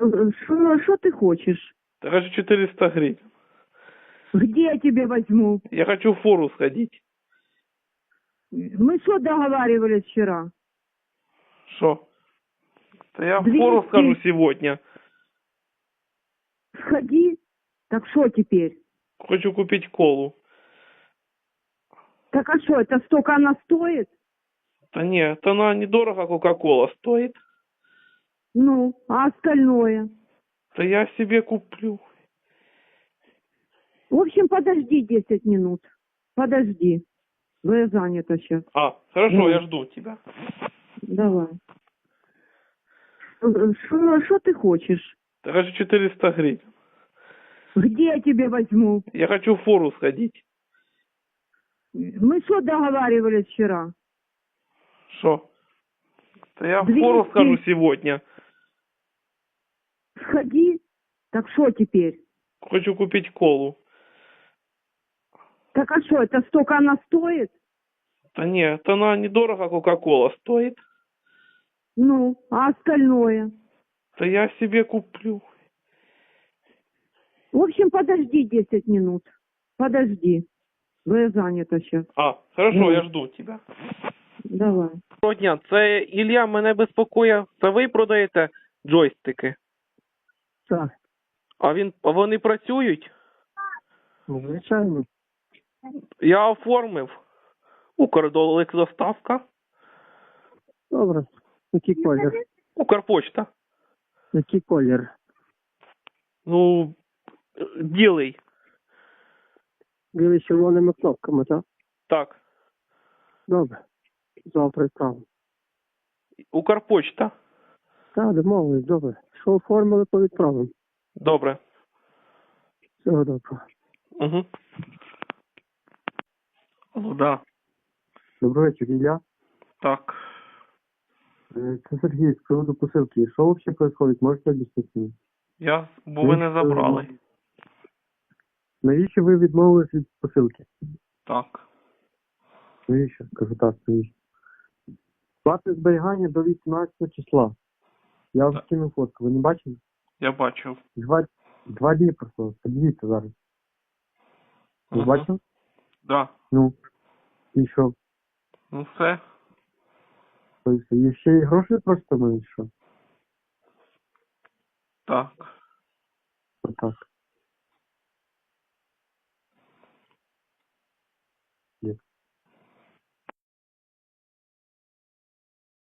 Что, что ты хочешь? Я хочу 400 гривен. Где я тебе возьму? Я хочу в фору сходить. Мы что договаривались вчера? Что? Да я в 200. фору схожу сегодня. Сходи. Так что теперь? Хочу купить колу. Так а что, это столько она стоит? Да нет, она недорого Кока-Кола стоит. Ну, а остальное? Да я себе куплю. В общем, подожди 10 минут. Подожди. Ну, я занята сейчас. А, хорошо, Ну. я жду тебя. Давай. Что, что ты хочешь? Я хочу 400 гривен. Где я тебе возьму? Я хочу в фору сходить. Мы что договаривались вчера? Что? Да я в 200. фору схожу сегодня Сходи. Так что теперь? Хочу купить колу. Так а что, это столько она стоит? Да нет, она недорого Кока-Кола стоит. Ну, а остальное? Да я себе куплю. В общем, подожди 10 минут. Подожди. Ну, я занята сейчас. А, хорошо, Ну. я жду тебя. Давай. Доброго дня, це Ілля мене безпокоїть. Це ви продаєте джойстики? Так, А він а вони працюють? ну, звичайно. Я оформив. Укрдолик доставка. Добре. Який колір? Укрпочта. Який колір? Ну, білий. Білий з червоними кнопками, так? Так. Добре. Завтра відправимо. Укрпочта. Так, домовились, добре. Що оформили, то відправимо. Добре. Всього доброго. Угу. Ну, да. Доброго вечора, Ілля. Так. Е, Це Сергій з приводу посилки. Що взагалі відбувається? Можете об'яснити? Я, бо ви не забрали. Навіщо ви відмовились від посилки? Так. Навіщо? Кажу так, навіщо? Плати зберігання до 18 числа. Я вам скинув фотку, Вы не бачили? Я бачил. Два два дні просто, подивіться зараз. Ви бачили? Да. Ну. І що? Ну все. То є все. І ще і гроші просто мені що? Так. Отак. Як?